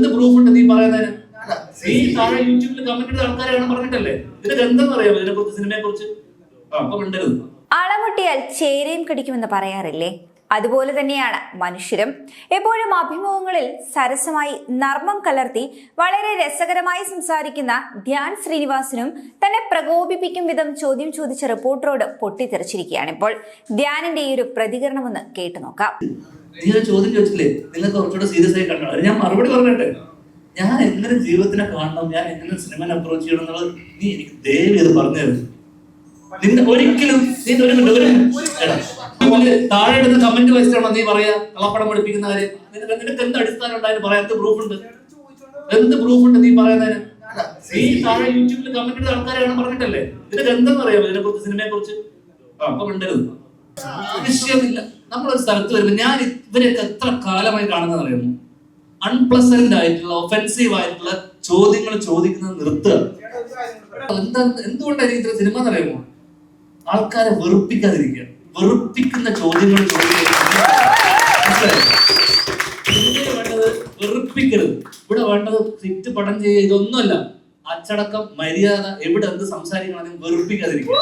എന്ത് പ്രൂഫ് ഉണ്ട് നീ പറയുന്നതിന്? നീ താഴെ യൂട്യൂബിൽ കമന്റ് ചെയ്ത ആൾക്കാരാണ് പറഞ്ഞിട്ടല്ലേ? ഇതിന്റെ എന്തെന്ന് അറിയാമോ? ഇതിനെ കുറിച്ച് സിനിമയെ കുറിച്ച് ആ അപ്പൊ മിണ്ടരുത്. അളമുട്ടിയാൽ ചേരയും കടിക്കുമെന്ന് പറയാറില്ലേ? അതുപോലെ തന്നെയാണ് മനുഷ്യരും. എപ്പോഴും അഭിമുഖങ്ങളിൽ സരസമായി നർമ്മം കലർത്തി വളരെ രസകരമായി സംസാരിക്കുന്ന ധ്യാൻ ശ്രീനിവാസനും തന്നെ പ്രകോപിപ്പിക്കും വിധം ചോദ്യം ചോദിച്ച റിപ്പോർട്ടറോട് പൊട്ടിത്തെറിച്ചിരിക്കുകയാണ് ഇപ്പോൾ. ധ്യാനിന്റെ ഈ ഒരു പ്രതികരണമെന്ന് കേട്ടു നോക്കാം. നീ ഒരു ചോദ്യം ചോദിച്ചില്ലേ? നിങ്ങൾക്ക് കുറച്ചുകൂടെ സീരിയസ് ആയി കണ്ടോ? ഞാൻ മറുപടി പറഞ്ഞിട്ട്. ഞാൻ എങ്ങനെ ജീവിതത്തിനെ കാണണം? ഞാൻ എങ്ങനെ സിനിമനെ അപ്രോച്ച് ചെയ്യണം എന്നുള്ളത് നീ എനിക്ക് ദയവ് ചെയ്ത് പറഞ്ഞു തരുന്നു. ഒരിക്കലും നീ ഒരു. താഴെ എടുത്ത് കമന്റ് വെച്ചിട്ടാണോ നീ പറയാ? കള്ളപ്പടം പഠിപ്പിക്കുന്ന കാര്യം. നിനക്ക് എന്ത് അടിസ്ഥാനം ഉണ്ടായാലും പറയാം എന്ത് പ്രൂഫ് ഉണ്ട്? എന്ത് പ്രൂഫ് ഉണ്ട് നീ പറയുന്നതിന്? നീ താഴെ യൂട്യൂബിൽ കമന്റ് ചെയ്ത ആൾക്കാരാണ് പറഞ്ഞിട്ടല്ലേ? നിനക്ക് എന്തെന്ന് അറിയാമോ ഇതിനെ കുറിച്ച് സിനിമയെ കുറിച്ച് അപ്പൊ വിഷയമില്ല. നമ്മളൊരു സ്ഥലത്ത് വരുമ്പോൾ ഞാൻ ഇവരെയൊക്കെ എത്ര കാലമായി കാണുന്നത് അറിയുന്നു അൺപ്ലസന്റ് ആയിട്ടുള്ള ഒഫെൻസീവ് ആയിട്ടുള്ള ചോദ്യങ്ങൾ ചോദിക്കുന്നത് നിർത്തുക. എന്താ എന്തുകൊണ്ടാണ് ഇത്ര സിനിമ എന്നറിയുമോ ആൾക്കാരെ വെറുപ്പിക്കാതിരിക്കുക. വെറുപ്പിക്കുന്ന ചോദ്യങ്ങൾ വേണ്ടത് വെറുപ്പിക്കരുത്. ഇവിടെ വേണ്ടത് സിറ്റ് പടം ചെയ്യുക ഇതൊന്നുമല്ല. അച്ചടക്കം മര്യാദ എവിടെ എന്ത് സംസാരിക്കണം വെറുപ്പിക്കാതിരിക്കുക.